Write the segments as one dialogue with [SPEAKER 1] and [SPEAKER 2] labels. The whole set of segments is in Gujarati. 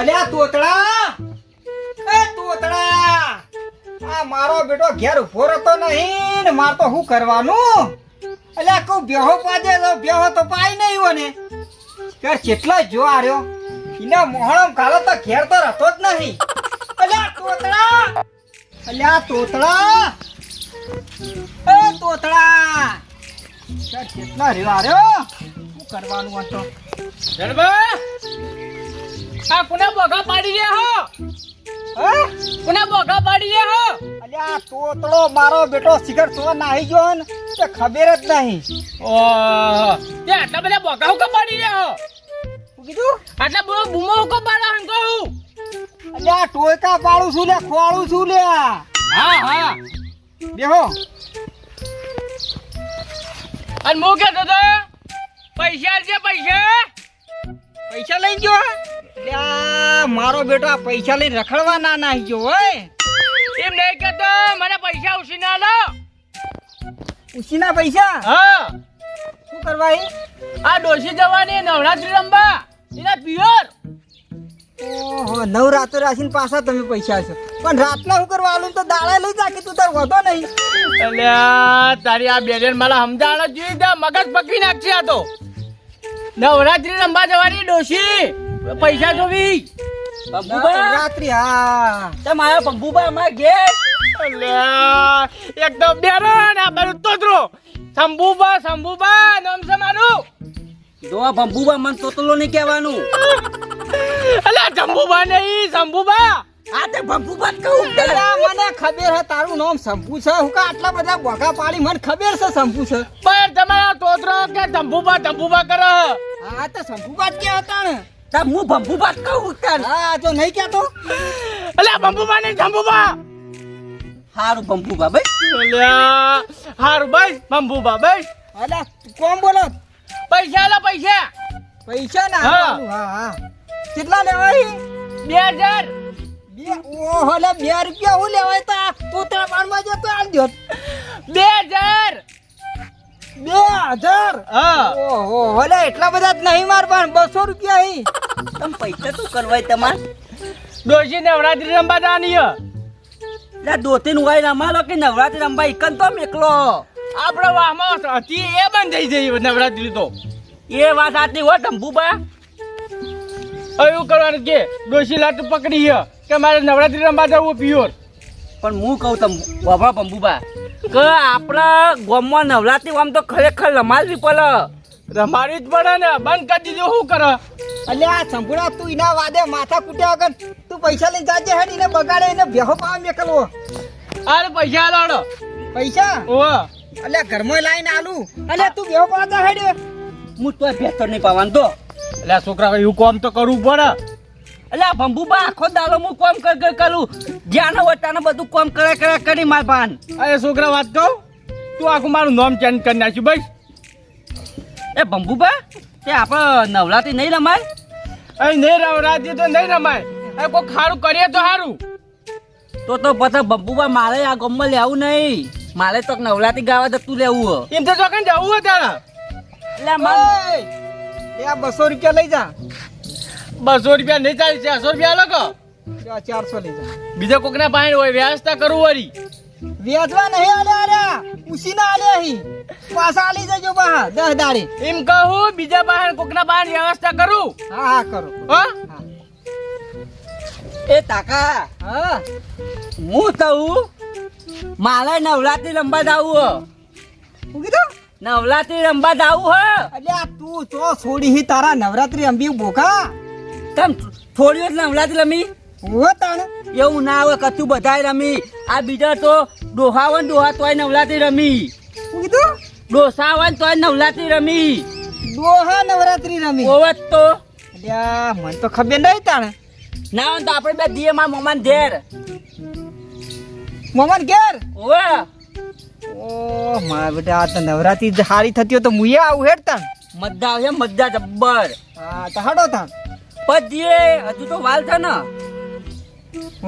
[SPEAKER 1] અલ્યા તોતળા! એ તોતળા! આ મારો બેટો ઘેર ઊભો રહેતો નહીં ને માર તો શું કરવાનું અલ્યા કહું બેહો પાજે તો બેહો તો પાઈ નહીં હોય ને. ઘર કેટલો જો આર્યો એના મોહણમ કાલો તો ઘેર તો રહેતો જ નહીં. અલ્યા તોતળા! અલ્યા તોતળા! એ ઘર કેટલા રહ્યો શું કરવાનું હતો
[SPEAKER 2] જણબા આ કોને બોગા પાડી રહ્યા હો?
[SPEAKER 1] હે?
[SPEAKER 2] કોને બોગા પાડી રહ્યા હો?
[SPEAKER 1] અલ્યા તોતળો મારો બેટો સિગર તો નાહી ગયો ને તે ખબર જ નહીં.
[SPEAKER 2] ઓહ તે આટલા બધા બોગા હુકા પાડી રહ્યા હો?
[SPEAKER 1] કીધું?
[SPEAKER 2] આટલા બધો બૂમો હુકા પાડો હંકો કહું
[SPEAKER 1] અલ્યા ટોયકા પાડું છું લે ખોવાડું છું લે.
[SPEAKER 2] હા હા.
[SPEAKER 1] બેહો.
[SPEAKER 2] અને મો કે તો પૈસા છે પૈસા.
[SPEAKER 1] પૈસા લઈ ગયો મારો બેટો આ પૈસા લઈને રખડવા ના નાહી ગયો હોય.
[SPEAKER 2] એમ નહીં કેતો મને પૈસા ઉછીના લો
[SPEAKER 1] ઉછીના પૈસા?
[SPEAKER 2] હા.
[SPEAKER 1] શું કરવા એ
[SPEAKER 2] આ ડોસી જવાની નવરાત્રી રમવા. એના પિયોર.
[SPEAKER 1] ઓહો નવરાત્ર રાખીને પાછા તમે પૈસા છો પણ રાતના શું કરવા આલું? તો દાળા લઈ જા કે તું તાર વધો નહીં.
[SPEAKER 2] અલ્યા તારી આ બેરેન મારા સમજાણ જોઈ દે મગજ પકવી નાખશે આ તો. નવરાત્રી રમવા જવાની ડોશી. પૈસા જોવી
[SPEAKER 1] નવરાત્રી હા.
[SPEAKER 2] તમારા પંબુબા અમાર ઘેર? એકદમ બેરણ આ બધું તોતરો શંભુબા શંભુબા નામ છે મારું.
[SPEAKER 3] જોવા ભંભુબા મન તોતલો નહીં કહેવાનું.
[SPEAKER 2] અલ્યા શંભુબા નહીં શંભુબા
[SPEAKER 3] આ તે ભંભુબા કહું
[SPEAKER 1] મને ખબર હે તારું નામ શંભુ છે. હું કા આટલા બધા બોગા પાડી મને ખબર છે શંભુ છે.
[SPEAKER 2] પણ તમારા તોતરો કે શંભુબા શંભુબા કરે?
[SPEAKER 1] હા તો શંભુ જ કે હતા ને.
[SPEAKER 3] તા હું ભંભુબા કહું કે
[SPEAKER 1] હા જો નહીં કહેતો?
[SPEAKER 2] અલ્યા શંભુબા નહીં શંભુબા
[SPEAKER 3] હારું ભંભુબા ભાઈ
[SPEAKER 2] અલ્યા હારું બસ શંભુબા બસ.
[SPEAKER 1] અલ્યા કોણ બોલો?
[SPEAKER 2] પૈસા લા પૈસા.
[SPEAKER 1] પૈસા ના
[SPEAKER 2] હા.
[SPEAKER 1] હા કેટલા લેવાય?
[SPEAKER 2] બે હજાર.
[SPEAKER 1] બે ઓહો લે બે રૂપિયા હું લેવાય તા. તોતરા પાડવા જતો આલ દ્યો.
[SPEAKER 2] બે હજાર.
[SPEAKER 1] બે હજાર?
[SPEAKER 2] હા.
[SPEAKER 1] ઓહો ભલે એટલા બધા જ નહીં માર પણ બસો રૂપિયા હી.
[SPEAKER 3] તમે પૈસા શું કરવાય તમાર?
[SPEAKER 2] ડોશી નવરાત્રી રમવા જવાની દોતી
[SPEAKER 3] નું ગાય રમા રમાલો કે નવરાત્રી રમવા? ઇકન તો મેકલો.
[SPEAKER 2] આપણે વાહમાં હતી એ બંધ થઈ જઈ નવરાત્રી તો.
[SPEAKER 3] એ વાત સાચી હો તંબુબા
[SPEAKER 2] હવે એવું કરવાનું કે ડોશી લાટ પકડી હે કે મારે નવરાત્રી રમવા જવું પ્યોર.
[SPEAKER 3] પણ હું કહું તમ બાબા ભંભુબા કે આપણા ગામમાં નવરાત્રી આમ તો ખરેખર રમાડવી પડે
[SPEAKER 2] રમાડવી જ પડે ને બંધ કરી દીધું શું કરે?
[SPEAKER 1] આ સંભળા તું એના વાદે માથા કૂટ્યા વગર તું પૈસા લઈને જાજે હેડ એને બગાડે એને બેહો પાવા મેકલવો
[SPEAKER 2] અરે પૈસા લાડો.
[SPEAKER 1] પૈસા?
[SPEAKER 2] ઓ
[SPEAKER 1] એટલે ઘરમાં લાઈને આલુ. અલ્યા તું બેહો પાવા જા હેડ.
[SPEAKER 3] હું તો ભેતર નહીં પાવાનું તો
[SPEAKER 2] એટલે છોકરા એવું કામ તો કરવું પડે.
[SPEAKER 3] એટલે આ ભંભુબા આખો દાડો હું કોમ કર કર કરું. જ્યાં હોય ત્યાં બધું કોમ કરે કરે કરી માર ભાન.
[SPEAKER 2] અરે છોકરા વાત કહું. તું આખું મારું નામ ચેન્જ કરી નાખ્યું ભાઈ
[SPEAKER 3] એ ભંભુબા તે આપણે નવરાત્રી નહીં રમાય?
[SPEAKER 2] અહીં નહીં નવરાત્રી તો નહીં રમાય. અરે કોઈ ખારું કરીએ તો સારું
[SPEAKER 3] તો તો પછી ભંભુબા મારે આ ગમમાં લેવું નહીં. મારે તો નવરાત્રી ગાવા જતું લેવું હો.
[SPEAKER 2] એમ તો ચોકન જવું હોય તારા
[SPEAKER 3] એટલે માર
[SPEAKER 1] એ આ બસો રૂપિયા લઈ જા.
[SPEAKER 2] બસો રૂપિયા નહીં ચાલી ચારસો રૂપિયા લોકો
[SPEAKER 1] ચારસો લઈ જા.
[SPEAKER 2] બીજા કોકના પાણી હોય વ્યવસ્થા કરવું વળી.
[SPEAKER 1] વેચવા નહીં આલે અલ્યા ઉસી ના આલ્યા હી પાછા આલી જજો બહાર દસ દાડે.
[SPEAKER 2] એમ કહું બીજા બહાર કોકના બહાર વ્યવસ્થા કરું.
[SPEAKER 1] હા હા કરો.
[SPEAKER 2] હા?
[SPEAKER 3] એ તાકા
[SPEAKER 1] હા?
[SPEAKER 3] હું તઉ મારે નવરાત્રી રમવા જાવું હો.
[SPEAKER 1] કીધું?
[SPEAKER 3] નવરાત્રી રમવા જાવું હો.
[SPEAKER 1] એટલે તું ચો છોડી હી તારા નવરાત્રી અંબી બોકા
[SPEAKER 3] તમ થોડી વાર નવલાતી રમી?
[SPEAKER 1] તણ તાણ.
[SPEAKER 3] એવું ના આવે કતું બધાય રમી. આ બીજા તો ડોહા હોય ને ડોહા તોય નવલાતી રમી.
[SPEAKER 1] કીધું?
[SPEAKER 3] ડોસા હોય ને તોય નવલાતી રમી.
[SPEAKER 1] ડોહા નવરાત્રી રમી.
[SPEAKER 3] ઓવત તો.
[SPEAKER 1] અલ્યા મને તો ખબર નહીં તાણ.
[SPEAKER 3] ના હોય તો આપણે બે દીએ મા મોમાન ઘેર.
[SPEAKER 1] મોમાન ઘેર?
[SPEAKER 3] ઓવે
[SPEAKER 1] ઓ મારા બેટા આ તો નવરાત્રી જ સારી થતી હોય તો મુએ આવું હેડ તાણ.
[SPEAKER 3] મજા આવે મજા જબ્બર.
[SPEAKER 1] હા તો હડો તાણ.
[SPEAKER 3] પછી હજુ તો વાલ છે ને.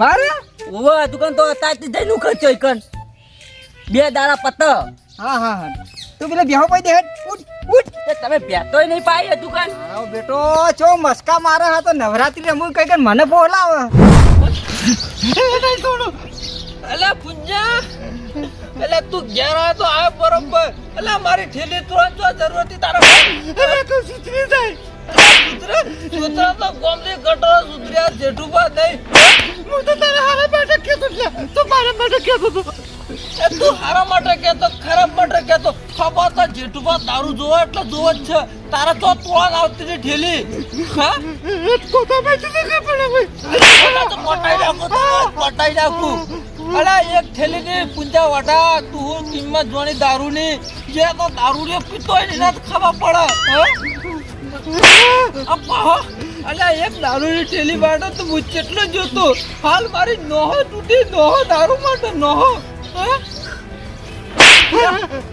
[SPEAKER 1] મારે
[SPEAKER 3] ઓવે હજુ કન તો તાતી જઈ નું ખર્ચો કન બે દાડા પત
[SPEAKER 1] હા હા હા. તું પેલા બેહો પાઈ દે ઉઠ ઉઠ.
[SPEAKER 3] એ તમે બેતોય નહીં પાઈ હજુ દુકાન
[SPEAKER 1] આવો બેટો ચો મસ્કા મારે હા તો નવરાત્રી રમું કઈ કન મને બોલાવે.
[SPEAKER 4] અલા પુંજા અલા તું ઘેર આવે તો આવે બરોબર. એટલે મારી ઠેલી તુરંત જો જરૂર હતી તારા અલા તું સુધરી જાય. સુધરા? તો ગોમની ગટરો જેઠુબા નહીં. હું? તો તારા હારા માટે કહેતો છે તું મારા માટે કહેતો તો. એ તું હારા માટે કેતો ખરાબ માટે કેતો ખબર તો જેઠુબા દારૂ જોવો એટલે જોવો જ છે. તારા તો તોળાન આવતી હતી ઠેલી હા? કોતા તો તો નાખું તો નાખું. અલા એક થેલી ની પૂંજા વટા તું કિંમત જોણી દારૂ ની જે તો દારૂ ને પીતો હોય ને ખબર પડે. હે? અપ્પા એક દારૂની ઠેલી બાટો તો હું કેટલો જોતો. હાલ મારી નોહો તૂટી નોહો દારૂ માટે નોહો?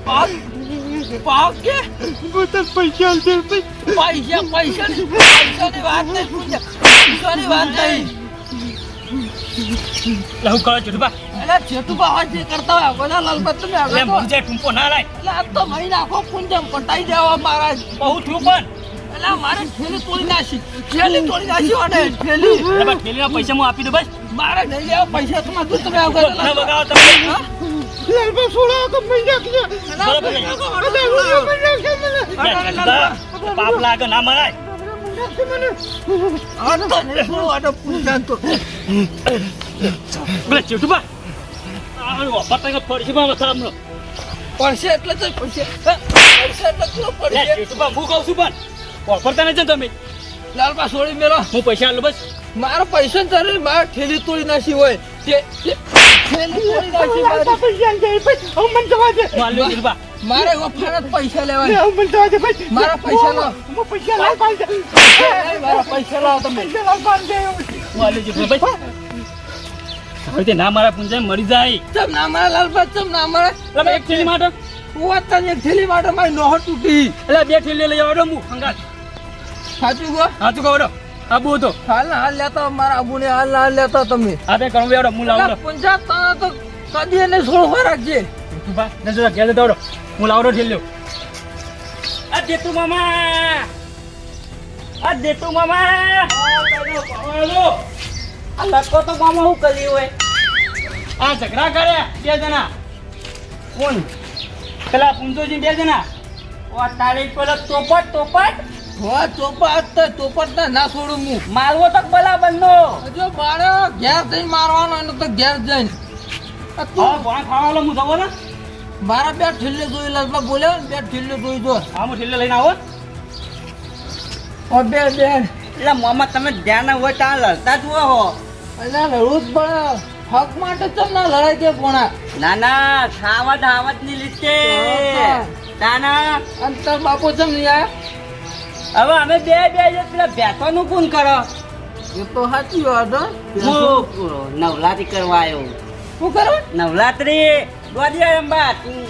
[SPEAKER 4] પાક પાક કે? પૈસા પૈસા પૈસાની પૈસાની વાત નહીં પૂંજા પૈસાની વાત નહીં.
[SPEAKER 2] લહુ ચુટબા
[SPEAKER 4] જે કરતા હોય. બધા લાલબા તમે
[SPEAKER 2] લે
[SPEAKER 4] આગળ તો-
[SPEAKER 2] મુંજે ટૂંપો ના લાય.
[SPEAKER 4] તો પુંજમ પટાઈ દેવા મારા
[SPEAKER 2] બહુ થયું પણ
[SPEAKER 4] મારે ઠેલી તોડી નાખી. ઠેલી તોડી નાખી
[SPEAKER 2] પૈસા હું આપી દઉં બસ.
[SPEAKER 4] મારે નહીં લેવા પૈસા તો મારું તમે
[SPEAKER 2] ના બગાવો તમે.
[SPEAKER 4] લાલબા સોડા તો મહી નાખી
[SPEAKER 2] બરાબર છે. લે, ચુટબા, પાપ લાગે ના મરાય. આ વાપરતા પડશે
[SPEAKER 4] એટલે તો પડશે પડશે એટલે તો
[SPEAKER 2] લે
[SPEAKER 4] પડશે
[SPEAKER 2] હું કહું છું પણ વાપરતા નથી તમે?
[SPEAKER 4] લાલબા સોડી મેલો
[SPEAKER 2] હું પૈસા આલું બસ.
[SPEAKER 4] મારો પૈસા ને તારે મારે ઠેલી તોડી નાખી હોય. તે મારી. વફારત પૈસા લેવા મારા પૈસા લાવ મારા પૈસા લાવ તમે.
[SPEAKER 2] હવે તે ના મારા પૂંજા મરી જાય.
[SPEAKER 4] ચમ ના મારા લાલબા ચમ ના મારા
[SPEAKER 2] તમે એક થેલી માટે.
[SPEAKER 4] હું તને એક થેલી માટે મારી નોહ તૂટી.
[SPEAKER 2] એટલે બે થેલી લઈ આવડો હું હંગાત
[SPEAKER 4] સાચું કહો?
[SPEAKER 2] સાચું તું કહો આબુ હતો.
[SPEAKER 4] હાલ ને હાલ લેતા મારા હાલ ના હાલ લેતા તમે.
[SPEAKER 2] આપે કરવું બેડો હું લાવડો
[SPEAKER 4] પંચાયત તને તો કદી એને છોડવા રાખજે.
[SPEAKER 2] ચુટબા નજર ઘેર દોડો હું લાવડો ઠેલ્યો આ દેતુ મામા. આ દેતુ મામા.
[SPEAKER 3] આ લટકો તો મામા શું કરી હોય?
[SPEAKER 2] આ ઝઘડા કર્યા બે જણા.
[SPEAKER 3] કોણ?
[SPEAKER 2] પેલા પુંજોજી બે જણા.
[SPEAKER 3] ઓ તારી પેલો ચોપટ ચોપટ
[SPEAKER 4] હા ચોપાટ ચોપાટ ના ના છોડું હું.
[SPEAKER 3] મારવો તો બંધો
[SPEAKER 4] જો મારે ઘેર જઈને મારવાનો એને તો ઘેર જઈને. તું
[SPEAKER 2] ભણા ખાવા હું જવો ને
[SPEAKER 4] મારા બે ઠેલે જોઈ લાલબા બોલ્યો ને બે ઠેલે જોઈ જો.
[SPEAKER 2] હા હું ઠેલે લઈને આવો.
[SPEAKER 4] ઓ બે બે.
[SPEAKER 3] એટલે મામા તમે ધ્યાન હોય ત્યાં લડતા જ હો.
[SPEAKER 4] એટલે લડવું જ પડે. હક માટે ચમ ના લડાઈ દે કોણા?
[SPEAKER 3] ના ના ખાવતની લીધે. ના ના.
[SPEAKER 4] અને તાર બાપુ ચમ નહીં આયા
[SPEAKER 3] હવે અમે બે બે જ પેલા બેસવાનું કોણ કરો.
[SPEAKER 4] એ તો સાચી વાત હો.
[SPEAKER 3] નવરાત્રી કરવા આવ્યો
[SPEAKER 4] શું કરો?
[SPEAKER 3] નવરાત્રી? દોડી રંબા તું.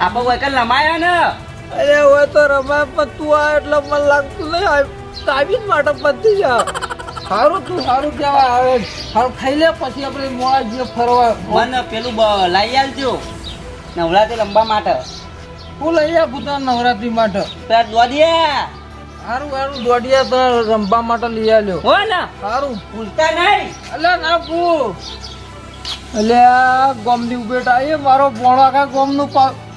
[SPEAKER 3] આ બહુ એક લમાયા ને?
[SPEAKER 4] અરે હવે તો રમાય પણ તું આ એટલે મને લાગતું નહીં. આ તાબીજ માટે પતી જા સારું તું સારું કહેવાય. આવે સારું ખાઈ લે પછી આપણે મોડા જે ફરવા.
[SPEAKER 3] મને પેલું બ- લઈ આવજો. નવરાત્રી રમવા માટે.
[SPEAKER 4] હું લઈ આ નવરાત્રી માટે.
[SPEAKER 3] ત્યાં દોડિયા.
[SPEAKER 4] સારું સારું દોડિયા તો રમવા માટે લઈ આવ્યો
[SPEAKER 3] હો ને.
[SPEAKER 4] સારું
[SPEAKER 3] ભૂલતા નહીં.
[SPEAKER 4] અલે ના પુ અલે આ ગોમની બેટા એ મારો ભોણો આખા ગોમનું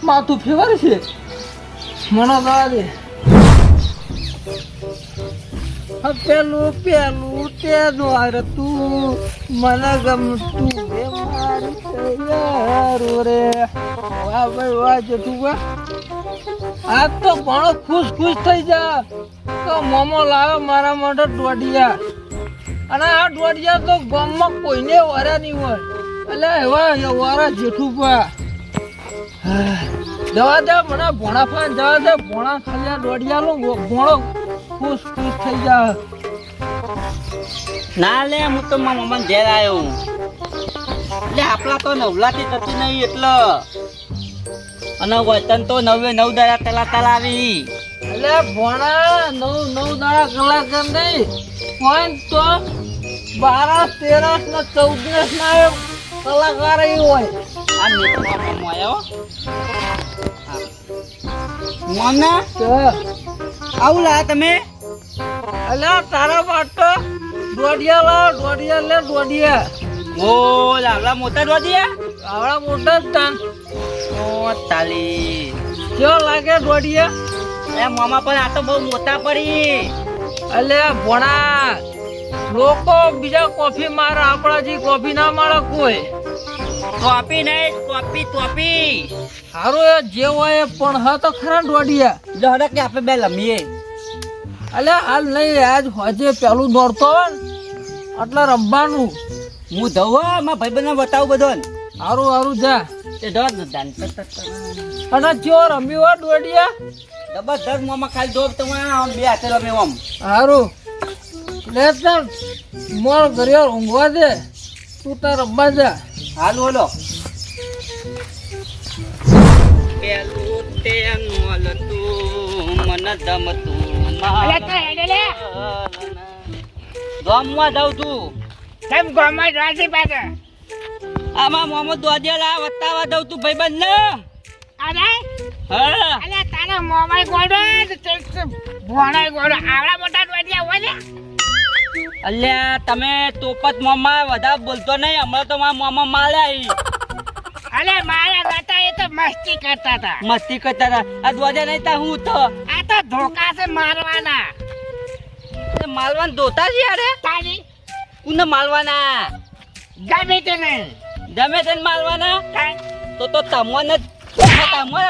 [SPEAKER 4] માથું ફેવર છે. મને દવા દે. પેલું પેલું તે દ્વાર તું મને ગમતું એ મારી તૈયારો રે. વાહ ભાઈ, વાહ, જેઠું, વાહ. આ તો ભણો, ખુશ ખુશ થઈ જા. તો મોમો લાવે મારા માટે દોઢિયા અને આ દોઢિયા તો ગામમાં કોઈને વરા નહીં હોય. એટલે એવા વારા જેઠું પા જવા દે, મને ભોણા ફાન જવા દે. ભોણા ખાલી આ દોઢિયા લો ભોણો ખુશ ખુશ થઈ જા.
[SPEAKER 3] ના લે હું તો મારા મમ્મા ઘેર આવ્યો એટલે આપણા તો નવલાતી થતી નહીં એટલે. અને વતન તો નવે નવ દાડા તલા તલાવી
[SPEAKER 4] એટલે ભોણા નવ નવ દાડા કલાક નહીં. પણ તો બારસ તેરસ ને ચૌદસ ના કલાકાર હોય.
[SPEAKER 3] આ આવ્યો? આવું લા તમે.
[SPEAKER 4] અલ્યા તારા માટે દોડિયા લા દોડિયા લે દોડિયા.
[SPEAKER 3] ઓ લાવલા મોટા દોડિયા?
[SPEAKER 4] આવડા મોટા જ તાન.
[SPEAKER 3] ઓ તાલી.
[SPEAKER 4] કેવો લાગે દોડિયા?
[SPEAKER 3] એ મામા પણ આ તો બહુ મોટા પડી.
[SPEAKER 4] અલે ભણા લોકો બીજા કોફી મારે આપણા જે કોફી ના મારે કોઈ
[SPEAKER 3] કોફી નહીં કોફી ટોપી
[SPEAKER 4] સારું જે હોય એ પણ હા તો ખરા દોડિયા.
[SPEAKER 3] જો હડક કે આપણે બે લમીએ.
[SPEAKER 4] અલ્યા હાલ નહીં આજ હજે પેલું દોડતો એટલે રમવાનું.
[SPEAKER 3] હું ધોવા મારા ભાઈબંધને બતાવું બધો
[SPEAKER 4] સારું સારું જા.
[SPEAKER 3] તે દોડ દાન
[SPEAKER 4] અને ચો રમ્યું હોય દોડિયા?
[SPEAKER 3] જબરદસ્ત મોમાં ખાલી દોડ તો આમ બે હાથે રમે આમ
[SPEAKER 4] સારું લે ચાલ મોર ઘરિયાળ ઊંઘવા દે. તું તાર રમવા જા.
[SPEAKER 3] હાલ બોલો પેલું તે નોલતું મન દમતું ગામમાં જાઉં તું
[SPEAKER 2] કેમ ગામમાં
[SPEAKER 3] આમાં મોહમ્મદ દોડિયાલા વતાવા દઉં તું ભાઈબંધ ને
[SPEAKER 2] અરે?
[SPEAKER 3] હા.
[SPEAKER 2] અલે તારા મોમાઈ ગોડો ભોણાઈ ગોડો આવડા મોટા ડોડિયા હોય ને?
[SPEAKER 3] અલ્યા તમે તોપત મોમાં વધારે બોલતો નહીં. હમણાં તો મારા મોમાં માલ આવી
[SPEAKER 2] અલે મારા હતા એ તો મસ્તી કરતા હતા.
[SPEAKER 3] મસ્તી કરતા હતા. આ દોડિયા નહીં તા હું તો.
[SPEAKER 2] આ તો ધોકા છે મારવાના.
[SPEAKER 3] માલવાન દોતા છે અરે
[SPEAKER 2] તારી.
[SPEAKER 3] કુને માલવાના.
[SPEAKER 2] ગમે તે ને
[SPEAKER 3] ગમે તે માલવાના. તો તો તમને તમને.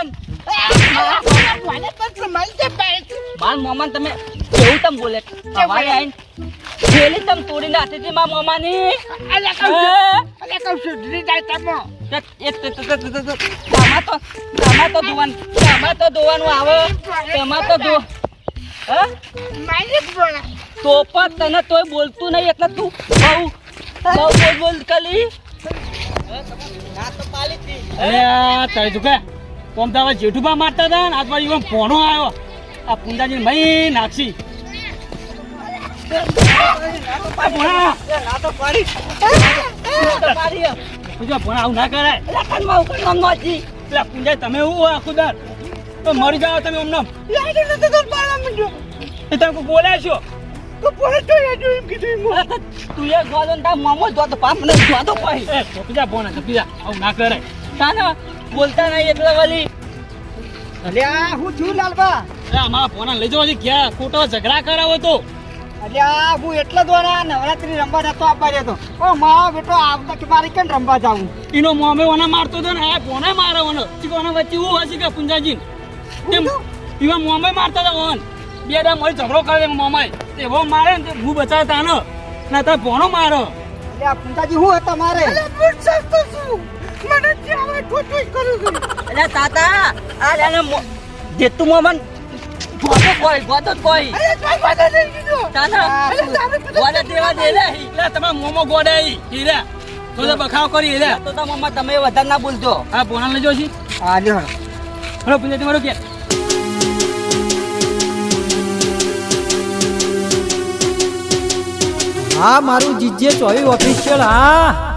[SPEAKER 3] માર મોમાન તમે કેવું તમ બોલે? અમારે આઈને થેલી તમ તોડીને હાથેથી માર મોમાની.
[SPEAKER 2] અલે
[SPEAKER 3] કઉ
[SPEAKER 2] અલે કઉ સુધરી જાય તમો.
[SPEAKER 3] આમાં તો આમાં તો ધોવાનું આમાં તો ધોવાનું આવે. એમાં તો ધો તો પણ તને તોય બોલતું નહીં એટલે તું બહુ બહુ બોલ બોલ કલી.
[SPEAKER 2] તારી તું કે મારતા હતા ને આજુબાજુ આવ્યો. આ પુંજાજી મહી નાખશી.
[SPEAKER 3] ના તો પાડી. ના તો પાડી.
[SPEAKER 2] પૂજા ભોણા આવું ના કરાય
[SPEAKER 3] એટલે કાનમાં ઉપર નામ નોચી
[SPEAKER 2] એટલે પુંજા તમે હું આખું દર? તો મરી જાઓ તમે અમને એ તમે કોઈ બોલ્યા છો?
[SPEAKER 3] બોલે તો તું એ ને તાર મોમો જ ધોતો પાપ મને ધોતો કોઈ.
[SPEAKER 2] એ કપીજા ભોણા કપીજા આવું ના કરાય
[SPEAKER 3] તાના બોલતા નહીં એટલે વળી.
[SPEAKER 1] અલ્યા હું છું લાલબા.
[SPEAKER 2] અમારા ફોન લઈ જવા ક્યાં ખોટો ઝઘડા કરાવો તો.
[SPEAKER 1] અલ્યા હું એટલો દ્વારા નવરાત્રી રમવા નતો આપવા જતો ઓ મારો બેટો આવતા કે મારે કેમ રમવા જાવું
[SPEAKER 2] એનો મોમે ઓના મારતો હતો ને આ ભોણા મારે ઓનો? ચીકોના વચ્ચે હું હશે કે પુંજાજી. તેમ એવા મોમે મારતા હતા ઓન. બે દા મળી ઝઘડો કરે મોમાય તે એવો મારે ને તે હું બચાવતા ને. ના તાર ભોણો મારો.
[SPEAKER 1] અલ્યા પૂંજાજી હું હતા મારે?
[SPEAKER 3] એટલે તાતા આ જેતું મોમન ગોતો કોઈ ગોતો કોઈ. તાના ગોડા દેવા દે લે
[SPEAKER 2] એટલે તમે મોમો ગોડે ઈ હીરા તો તો બખાવ કરી હીરા
[SPEAKER 3] તો તો મમ્મા તમે વધારે ના બોલજો.
[SPEAKER 2] આ ભોણા લઈ જો છી.
[SPEAKER 1] હા લ્યો.
[SPEAKER 2] હલો પુંજાજી મારો કે
[SPEAKER 1] હા મારું જીજે ચોવી ઓફિશિયલ હા.